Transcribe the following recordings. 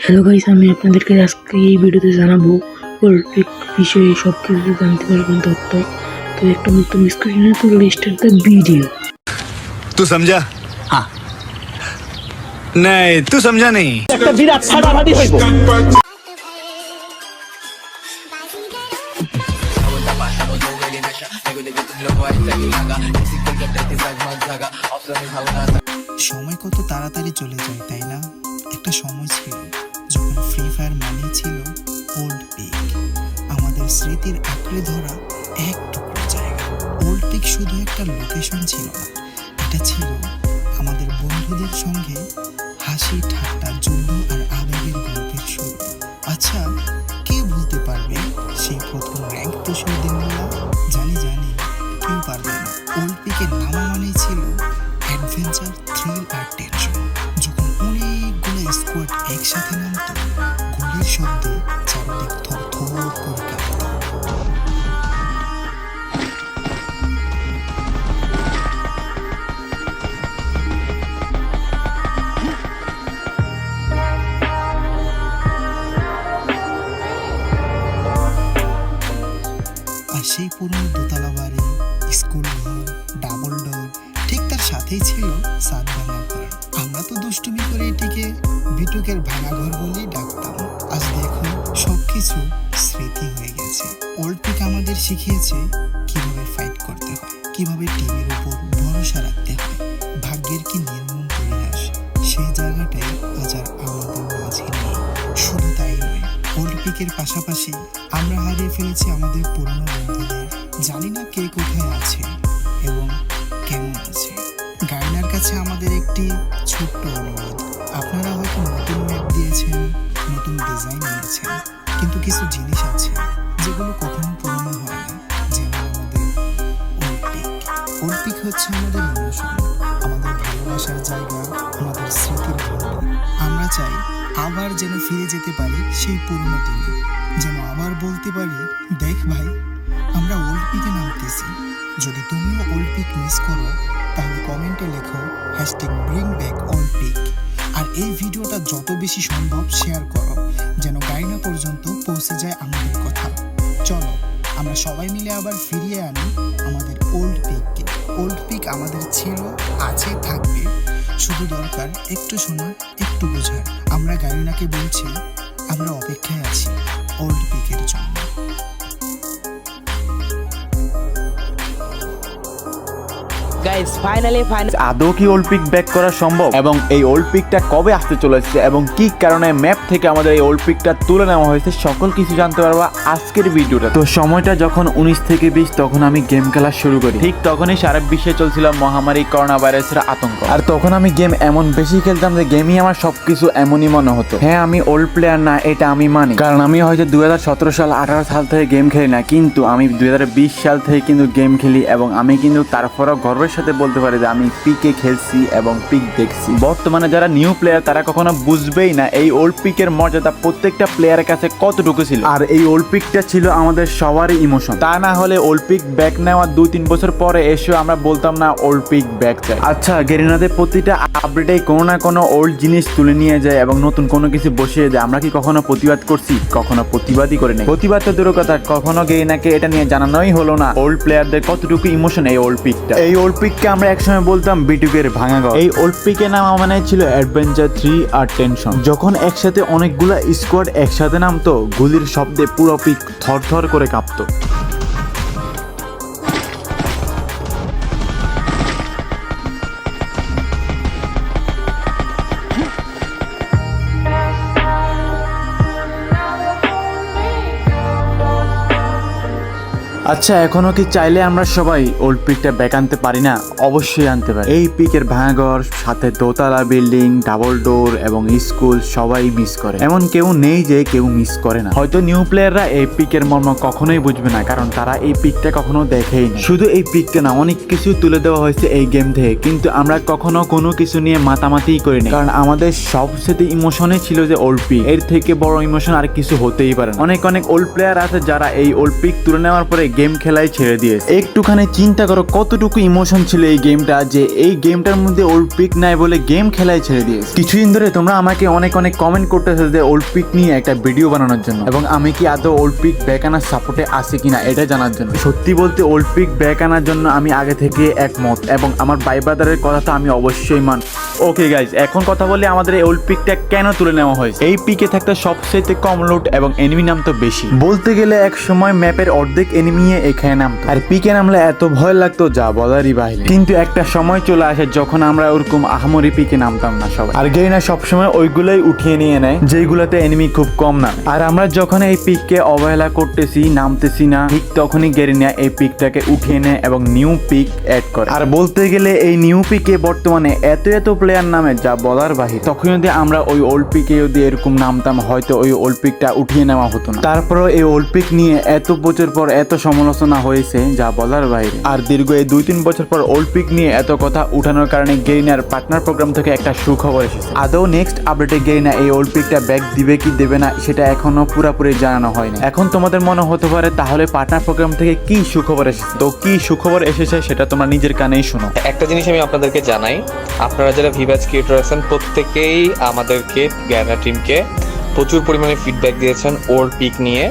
Hello guys আমি আপনাদেরকে আজকে এই ভিডিওতে জানাব পোলট্রিক বিষয়ে সব কিছু জানতে পারবেন তথ্য। তো একটা নতুন স্ক্রিনে তো লিস্টের দ্য ভিডিও তো সমঝা হ্যাঁ নাই তো সমঝা নেই একটা বিরাট ফাটাফাটি হইব। সময় কত তাড়াতাড়ি চলে যায় তাই না? একটা সময় ছিল। যখন ফ্রি ফায়ার মানে ছিল ওল্ড পিক আমাদের স্মৃতির আঁকড়ে ধরা এক টুকরো জায়গা। ওল্ড পিক শুধু একটা লোকেশন ছিল না, এটা ছিল আমাদের বন্ধুদের সঙ্গে হাসি, ঠাট্টা যুদ্ধ আর আবেগের গল্পের শুরু। আচ্ছা কে বলতে পারবে সেই প্রথম র্যাঙ্ক সেই দিনগুলো? জানি জানি, কেউ পারবে না। ওল্ড পিকের নামা মানেই ছিল অ্যাডভেঞ্চার থ্রিল আর টেনশন দুষ্টুমি করে এটিকে বিটুকের ভাঙা ঘর বলেই ডাকতাম। আজ দেখো সবকিছু স্মৃতি হয়ে গেছে। ওল্ড পিক আমাদের শিখিয়েছে কীভাবে ফাইট করতে হয়, কীভাবে টিমের উপর ভরসা রাখতে হয়, ভাগ্যের কি নির্মম পরিহাস, সেই জায়গাটাই আজ আর আমাদের মাঝে নেই। শুধু তাই নয়, ওল্ড পিকের পাশাপাশি আমরা হারিয়ে ফেলেছি আমাদের পুরনো বন্ধুদের। জানি না কে কোথায় আছে এবং কেমন আছে গাইনার কাছে আমাদের একটি ছোট্ট অনুরোধ। আপনারা হয়তো নতুন ম্যাপ দিয়েছেন, নতুন ডিজাইন এনেছেন কিন্তু কিছু জিনিস আছে যেগুলো কখনো পুরনো হয় না, যেমন আমাদের ওল্ড পিক ওল্ড পিক হচ্ছে আমাদের ইমোশন আমাদের ভালোবাসার জায়গা, আমাদের স্মৃতির ভণ্ডার। আমরা চাই আবার যেন ফিরে যেতে পারি সেই পুরনো দিনে। যেন আবার বলতে পারি, দেখ ভাই, আমরা ওল্ড নামতেছি। যদি তুমিও ওল্ড পিক মিস করো তাহলে কমেন্টে লেখো hashtag bring back old pic আর এই ভিডিওটা যত বেশি সম্ভব শেয়ার করো, যেন গাইনা পর্যন্ত পৌঁছে যায় আমাদের কথা। চলো, আমরা সবাই মিলে আবার ফিরিয়ে আনি আমাদের ওল্ড পিককে ওল্ড পিক আমাদের ছিল, আছে, থাকবে। শুধু দরকার একটু শোনার, একটু বোঝার। আমরা গাইনাকে বলছি, আমরা অপেক্ষায় আছি ওল্ড পিকের জন্য। গাইস ফাইনালি ফাইনাল আদৌ কি ওল্ড পিক ব্যাক করা সম্ভব? এবং এই ওল্ড পিকটা কবে আসতে চলেছে? এবং কি কারণে ম্যাপ থেকে আমাদের এই ওল্ড পিকটা তুলে নেওয়া হয়েছে? সকল কিছু জানতে পারবা আজকের ভিডিওটা। তো সময়টা যখন উনিশ থেকে বিশ, তখন আমি গেম খেলা শুরু করি। ঠিক তখনই সারা বিশ্বে চলছিল মহামারী করোনা ভাইরাসের আতঙ্ক। আর তখন আমি গেম এমন বেশি খেলতাম যে গেমই আমার সবকিছু এমনই মনে হতো। হ্যাঁ আমি ওল্ড প্লেয়ার না, এটা আমি মানি। কারণ আমি হয়তো দু হাজার সতেরো সাল, আঠারো সাল থেকে গেম খেলি না, কিন্তু আমি দুই হাজার বিশ সাল থেকে কিন্তু গেম খেলি এবং আমি কিন্তু তারপরও গর্বের সাথে বলতে পারি যে আমি পিকে খেলছি এবং পিক দেখছি। বর্তমানে যারা নিউ প্লেয়ার তারা কখনো বুঝবেই না এই ওল্ড পিকের মর্যাদা প্রত্যেকটা প্লেয়ারের কাছে কতটুকু ছিল। আর এই ওল্ড পিকটা ছিল আমাদের সবারই ইমোশন তা না হলে ওল্ড পিক ব্যাক নেওয়ার দুই তিন বছর পরে এসেও আমরা বলতাম না ওল্ড পিক ব্যাক চাই। আচ্ছা গেরিনাদের প্রতিটা আপডেটে কোনো না কোনো ওল্ড জিনিস তুলে নিয়ে যায় এবং নতুন কোনো কিছু বসিয়ে যায় আমরা কি কখনো প্রতিবাদ করছি? কখনো প্রতিবাদই করে নেই। প্রতিবাদ তো দূরের কথা কখনো গেরিনাকে এটা নিয়ে জানানোই হলো না ওল্ড প্লেয়ারদের কতটুকু ইমোশন এই ওল্ড পিকটা এই ওল্ড পিককে আমরা একসময় বলতাম বিটুকের ভাঙা ঘর এই ওল্ড নাম মানে ছিল অ্যাডভেঞ্চার থ্রি আর টেনশন যখন একসাথে অনেকগুলা স্কোয়াড একসাথে নামতো, গুলির শব্দে পুরো পিক থর থর করে কাঁপতো। আচ্ছা এখনও কি চাইলে আমরা সবাই ওল্ড পিকটা ব্যাক আনতে পারি না? অবশ্যই আনতে পারি। এই পিকের ভাঙাঘর সাথে দোতলা বিল্ডিং ডাবল ডোর এবং স্কুল সবাই মিস করে। এমন কেউ নেই যে কেউ মিস করে না। হয়তো নিউ প্লেয়াররা এই পিকের মর্ম কখনোই বুঝবে না কারণ তারা এই পিকটা কখনো দেখেই না। শুধু এই পিকটা না অনেক কিছু তুলে দেওয়া হয়েছে এই গেম থেকে কিন্তু আমরা কখনো কোনো কিছু নিয়ে মাতামাতি করি না কারণ আমাদের সবচেয়ে ইমোশনে ছিল যে ওল্ড পিক এর থেকে বড় ইমোশন আর কিছু হতেই পারে না। অনেক অনেক ওল্ড প্লেয়ার আছে যারা এই ওল্ড পিক তুলে নেওয়ার পরে গেম খেলাই ছেড়ে দিয়েছে। একটুখানি চিন্তা করো, কতটুকু ইমোশন ছিল এই গেমটা যে এই গেমটার মধ্যে ওল্ড পিক নাই বলে গেম খেলাই ছেড়ে দিয়েছে। কিছুদিন ধরে তোমরা আমাকে অনেক অনেক কমেন্ট করতেছো যে ওল্ড পিক নিয়ে একটা ভিডিও বানানোর জন্য। এবং আমি কি আদৌ ওল্ড পিক ব্যাক আনার সাপোর্টে আছি কিনা এটা জানার জন্য। সত্যি বলতে ওল্ড পিক ব্যাক আনার জন্য আমি আগে থেকে একমত। এবং আমার ভাই ব্রাদারের কথা তো আমি অবশ্যই মান। ওকে গাইজ এখন কথা বলে আমাদের এই ওল্ড পিকটা কেন তুলে নেওয়া হয়েছে? এই পিকে থাকতে সবচেয়ে কম লুট এবং এনিমি নাম তো বেশি। বলতে গেলে এক সময় ম্যাপের অর্ধেক এনিমি এখানে নামতো আর পিকে নামলে এত ভয় লাগতো, যা বলারই বাহিরে। কিন্তু একটা সময় চলে আসে যখন আমরা ওরকম আহামরি পিকে নামতাম না সবাই। আর গেইনা সবসময় ওইগুলোই উঠিয়ে নিয়ে নেয় যেগুলোতে এনিমি খুব কম না আর আমরা যখন এই পিককে অবহেলা করতেছি, নামতেছি না, ঠিক তখনই গেরিনা এই পিকটাকে উঠিয়ে নেয় এবং নিউ পিক অ্যাড করে। আর বলতে গেলে এই নিউ পিকে বর্তমানে এত এত প্লেয়ার নামে, যা বলার বাহির। তখন যদি আমরা ওই ওল্ড পিকে যদি এরকম নামতাম, হয়তো ওই ওল্ড পিকটা উঠিয়ে নেওয়া হতো না। তারপরে এই ওল্ড পিক নিয়ে এত বছর পর এত সমালোচনা হয়েছে যা বলার বাইরে। আর দীর্ঘ এই দুই তিন বছর পর অলিম্পিক নিয়ে এত কথা উঠানোর কারণে গেরিনার পার্টনার প্রোগ্রাম থেকে একটা সুখবর এসেছে। আদৌ নেক্সট আপডেটে গেরিনা এই অলিম্পিকটা পিকটা ব্যাক দিবে কি দেবে না সেটা এখনও পুরোপুরি জানানো হয়নি। এখন তোমাদের মনে হতে পারে তাহলে পার্টনার প্রোগ্রাম থেকে কি সুখবর এসেছে? তো কি সুখবর এসেছে সেটা তোমরা নিজের কানেই শোনো। একটা জিনিস আমি আপনাদেরকে জানাই আপনারা যারা ভিভাজ ক্রিয়েটর আছেন প্রত্যেকেই আমাদেরকে গ্যানা টিমকে প্রচুর পরিমাণে ফিডব্যাক দিয়েছেন ওর পিক নিয়ে।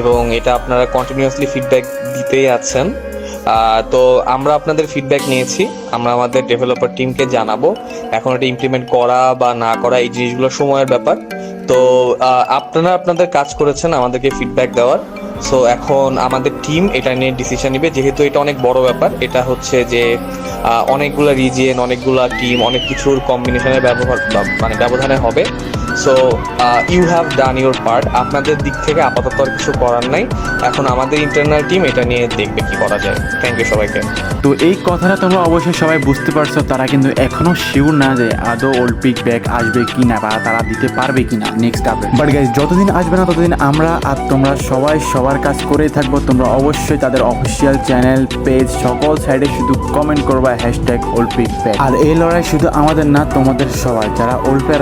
এবং এটা আপনারা কন্টিনিউয়াসলি ফিডব্যাক দিতেই আছেন। তো আমরা আপনাদের ফিডব্যাক নিয়েছি। আমরা আমাদের ডেভেলপার টিমকে জানাব এখন এটা ইমপ্লিমেন্ট করা বা না করা এই জিনিসগুলো সময়ের ব্যাপার। তো আপনারা আপনাদের কাজ করেছেন আমাদেরকে ফিডব্যাক দেওয়ার। সো এখন আমাদের টিম এটা নিয়ে ডিসিশন নিবে। যেহেতু এটা অনেক বড় ব্যাপার, এটা হচ্ছে যে অনেকগুলো রিজিয়ন অনেকগুলা টিম অনেক কিছুর কম্বিনেশনের ব্যবহার মানে ব্যবধানে হবে। So you have done your part আপনাদের দিক থেকে আপাতত আর কিছু করার নাই। এখন আমাদের ইন্টারনাল টিম এটা নিয়ে দেখবে কি করা যায়। থ্যাংক ইউ সবাইকে। তো এই কথাটা তোমরা অবশ্যই সবাই বুঝতে পারছ, তারা কিন্তু এখনও শিওর না যে আদৌ ওল্ড পিক ব্যাক আসবে কি না বা তারা দিতে পারবে কি না নেক্সট আপডেট বাট গাইজ যতদিন আসবে না ততদিন আমরা আর তোমরা সবাই সবার কাজ করেই থাকব। তোমরা অবশ্যই তাদের অফিসিয়াল চ্যানেল পেজ সকল সাইডে শুধু কমেন্ট করবা হ্যাশট্যাগ ওল্ড পিক ব্যাক আর এই লড়াই শুধু আমাদের না, তোমাদের সবার। যারা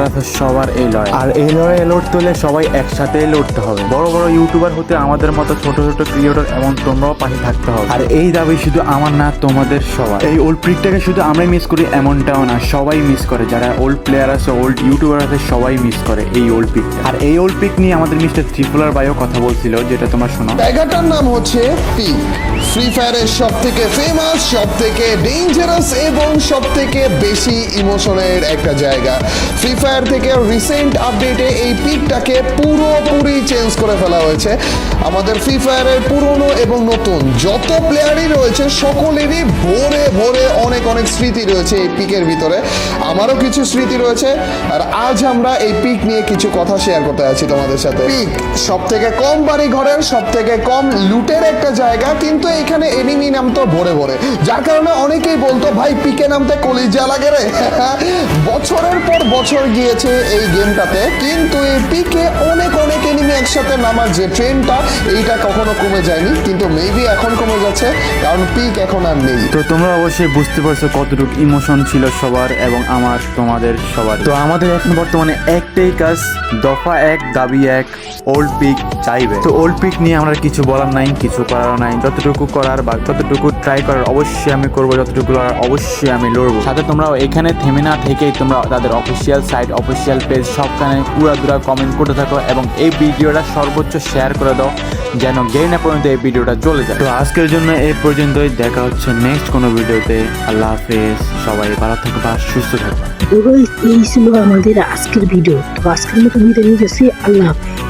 আছে, সবার এই লড়াই। আর এই লড়াই লড়তে হলে সবাই একসাথে লড়তে হবে। বড় বড় ইউটিউবার হতে আমাদের মতো ছোট ছোট ক্রিয়েটর এবং তোমরাও পাশে থাকতে হবে। আর এই দাবি শুধু আমার না তোমাদের সবার। এই ওল্ড পিকটাকে শুধু আমরাই মিস করি এমনটাও না সবাই মিস করে। যারা ওল্ড প্লেয়ার আছে ওল্ড ইউটিউবার আছে সবাই মিস করে এই ওল্ড পিক আর এই ওল্ড পিক নিয়ে আমাদের মিস্টার ত্রিপুলার বাইও কথা বলছিল যেটা তোমার শোনো। জায়গাটার নাম হচ্ছে পিক ফ্রি ফায়ারের সব থেকে ফেমাস সব থেকে ডেঞ্জারাস এবং সব থেকে বেশি ইমোশনের একটা জায়গা। ফ্রি ফায়ার থেকে রিসেন্ট আপডেটে এই পিকটাকে পুরোপুরি চেঞ্জ করে ফেলা হয়েছে। আমাদের ফ্রি ফায়ারের পুরনো এবং নতুন যত প্লেয়ারই রয়েছে, সকলেরই ভোরে ভোরে অনেক অনেক স্মৃতি রয়েছে এই পিকের ভিতরে। আমারও কিছু স্মৃতি রয়েছে, আর আজ আমরা এই পিক নিয়ে কিছু কথা শেয়ার করতে আছি তোমাদের সাথে। পিক সব থেকে কম বাড়ি ঘরের সব থেকে কম লুটের একটা জায়গা, কিন্তু এখানে এনিমি নামতো ভোরে ভোরে। যার কারণে অনেকেই বলতো, ভাই পিকে নামতে কলিজা লাগে রে। বছরের পর বছর গিয়েছে এই গেমটাতে কিন্তু এই পিকে অনেক অনেক এনিমি একসাথে নামার যে ট্রেনটা এইটা কখনো কমে যায়নি, কিন্তু মেবি এখন কমে যাচ্ছে, কারণ পিক এখন আর নেই। তো তোমরা অবশ্যই বুঝতে পারছ কতটুকু ইমোশন ছিল সবার এবং আমার, তোমাদের সবার। তো আমাদের এখন বর্তমানে একটাই কাজ, দফা এক, দাবি এক ওল্ড পিক চাইবে। তো ওল্ড পিক নিয়ে আমরা কিছু বলার নাই, কিছু করার নাই, যতটুকু করার বা যতটুকু ট্রাই করার অবশ্যই আমি করব, যতটুকু লড়ার অবশ্যই আমি লড়বো। সাথে তোমরা এখানে থেমে না থেকেই তোমরা তাদের অফিসিয়াল সাইট অফিসিয়াল পেজ সবখানে পুরা দূরা কমেন্ট করতে থাকো এবং এই ভিডিওটা সর্বোচ্চ শেয়ার করে দাও যেন গেইনা পর্যন্ত এই ভিডিওটা চলে যায়। তো আজকের জন্য এই পর্যন্তই দেখা হচ্ছে নেক্সট কোনো ভিডিওতে। আল্লাহ হাফেজ সবাই ভালো থাকবা সুস্থ থাকবা। তো এই ছিল আমাদের আজকের ভিডিও তো আজকের মতো ভিডিও নিয়ে যাচ্ছি আল্লাহ হাফেজ।